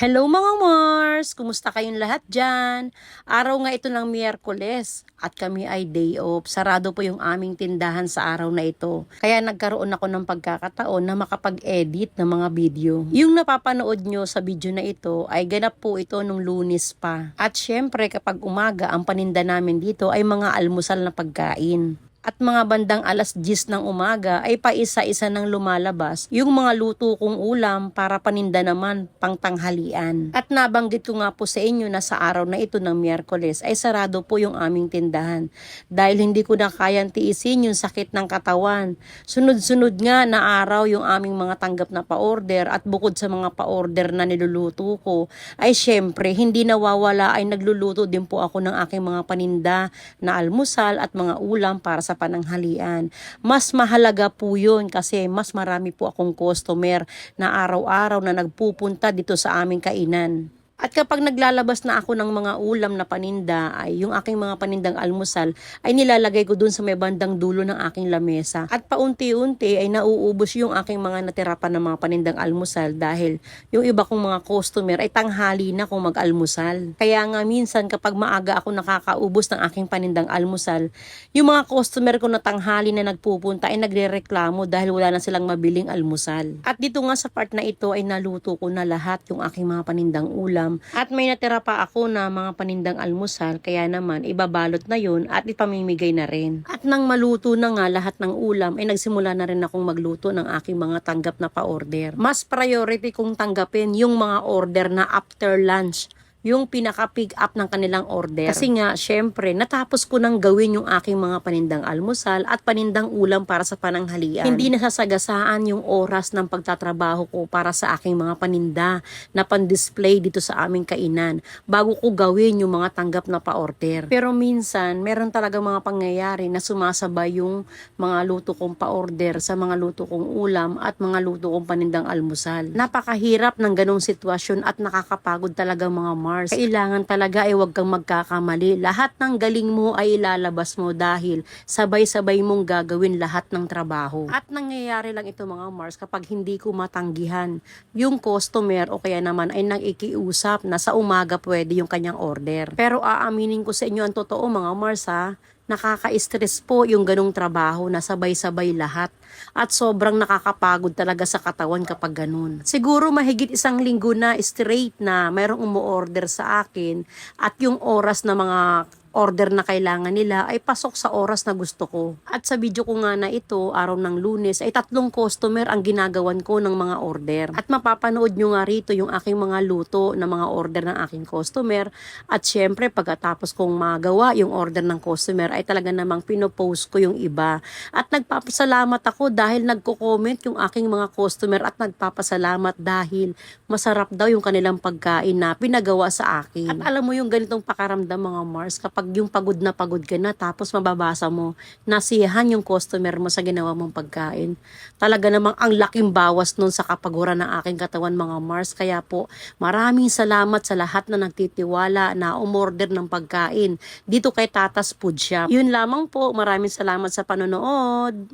Hello mga Mars! Kumusta kayong lahat dyan? Araw nga ito ng Miyerkules at kami ay day off. Sarado po yung aming tindahan sa araw na ito. Kaya nagkaroon ako ng pagkakataon na makapag-edit ng mga video. Yung napapanood nyo sa video na ito ay ganap po ito nung lunis pa. At syempre kapag umaga ang paninda namin dito ay mga almusal na pagkain at mga bandang alas 10 ng umaga ay paisa-isa nang lumalabas yung mga luto kong ulam para paninda naman pang tanghalian. At nabanggit ko nga po sa inyo na sa araw na ito ng Miyerkules ay sarado po yung aming tindahan dahil hindi ko na kayang tiisin yung sakit ng katawan. Sunod-sunod nga na araw yung aming mga tanggap na pa-order at bukod sa mga pa-order na niluluto ko ay syempre hindi nawawala ay nagluluto din po ako ng aking mga paninda na almusal at mga ulam para sa pananghalian. Mas mahalaga po yun kasi mas marami po akong customer na araw-araw na nagpupunta dito sa aming kainan. At kapag naglalabas na ako ng mga ulam na paninda, ay yung aking mga panindang almusal, ay nilalagay ko dun sa may bandang dulo ng aking lamesa. At paunti-unti ay nauubos yung aking mga natira pa ng mga panindang almusal dahil yung iba kong mga customer ay tanghali na kung mag-almusal. Kaya nga minsan kapag maaga ako nakakaubos ng aking panindang almusal, yung mga customer ko na tanghali na nagpupunta ay nagre-reklamo dahil wala na silang mabiling almusal. At dito nga sa part na ito ay naluto ko na lahat yung aking mga panindang ulam at may natira pa ako na mga panindang almusal kaya naman ibabalot na yun at ipamimigay na rin. At nang maluto na nga lahat ng ulam ay nagsimula na rin akong magluto ng aking mga tanggap na pa-order. Mas priority kong tanggapin yung mga order na after lunch yung pinaka-pick up ng kanilang order. Kasi nga, syempre, natapos ko nang gawin yung aking mga panindang almusal at panindang ulam para sa pananghalian. Hindi nasasagasaan yung oras ng pagtatrabaho ko para sa aking mga paninda na pan-display dito sa aming kainan bago ko gawin yung mga tanggap na pa-order. Pero minsan, meron talaga mga pangyayari na sumasabay yung mga luto kong pa-order sa mga luto kong ulam at mga luto kong panindang almusal. Napakahirap ng ganong sitwasyon at nakakapagod talaga mga Mars. Kailangan talaga ay huwag kang magkakamali. Lahat ng galing mo ay ilalabas mo dahil sabay-sabay mong gagawin lahat ng trabaho. At nangyayari lang ito mga Mars kapag hindi ko matanggihan yung customer o kaya naman ay nakikiusap na sa umaga pwede yung kanyang order. Pero aaminin ko sa inyo ang totoo mga Mars ha, nakaka-stress po yung ganong trabaho na sabay-sabay lahat at sobrang nakakapagod talaga sa katawan kapag ganun. Siguro mahigit isang linggo na straight na mayroong umu-order sa akin at yung oras na mga order na kailangan nila ay pasok sa oras na gusto ko. At sa video ko nga na ito, araw ng lunes, ay tatlong customer ang ginagawan ko ng mga order. At mapapanood nyo nga rito yung aking mga luto na mga order ng aking customer. At syempre, pagkatapos kong magawa yung order ng customer, ay talaga namang pinopost ko yung iba. At nagpapasalamat ako dahil nagko-comment yung aking mga customer at nagpapasalamat dahil masarap daw yung kanilang pagkain na pinagawa sa akin. At alam mo yung ganitong pakaramdam mga Mars kapag yung pagod na pagod ka na tapos mababasa mo nasiyahan yung customer mo sa ginawa mong pagkain. Talaga namang ang laking bawas nun sa kapaguran ng aking katawan mga Mars. Kaya po maraming salamat sa lahat na nagtitiwala na umorder ng pagkain dito kay Tatas Food Shop. Yun lamang po. Maraming salamat sa panonood.